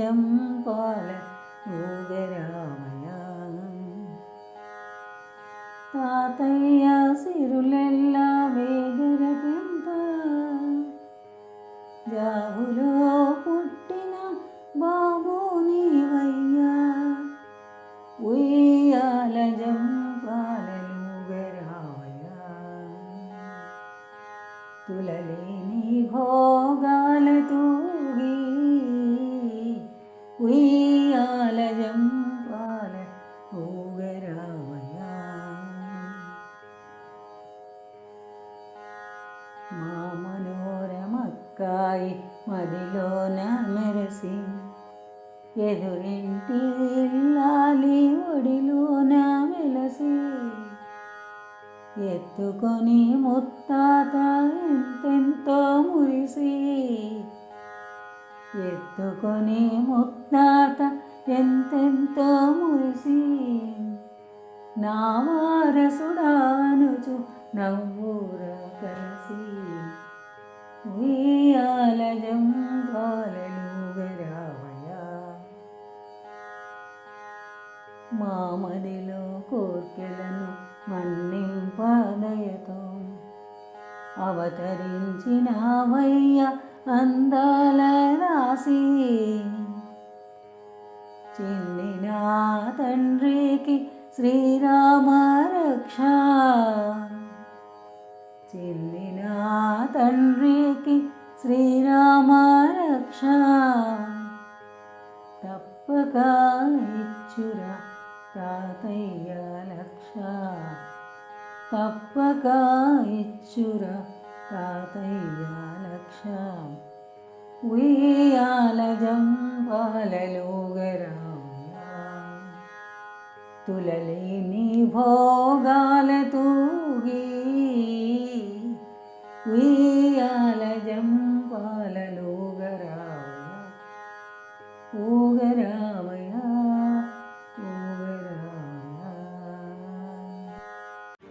രാജം പാല ഭൂഗരാമയാനം താതയ്യ സിരുളെല്ല വേഗരകന്ത രാഹുലോ പുട്ടിന ബാബു നീവയ്യ ഉയ്യാലജം പാലൂഗരാമയ തുലലേ നീ ഭോഗ మనోరమక్కాయి మదిలోన మెరసి ఎదురింటి ఇల్లాలి ఒడిలోన మెలసి ఎత్తుకొని ముత్తాత ఎంతెంతో మురిసి. ఎత్తుకొని ముత్తాత ఎంతెంతో మురిసి. నా వారసుడానుచు నవ్వుర కలిసి మామదిలో కోర్కెలను మన్నింపదయతో అవతరించినవయ్య అందాల రాసి చిన్నిన తండ్రికి శ్రీరామ రక్ష. చిన్నిన తండ్రికి శ్రీరామ రక్ష. తప్పక ఇచ్చురా తాతయ్య లక్ష. తప్పక ఇచ్చుర తాతయ్య లక్ష. ఉయ్యాల జంపాలలోగరామయా తులలేని భోగాల తూగి. ఉయ్యాల జంపాలలో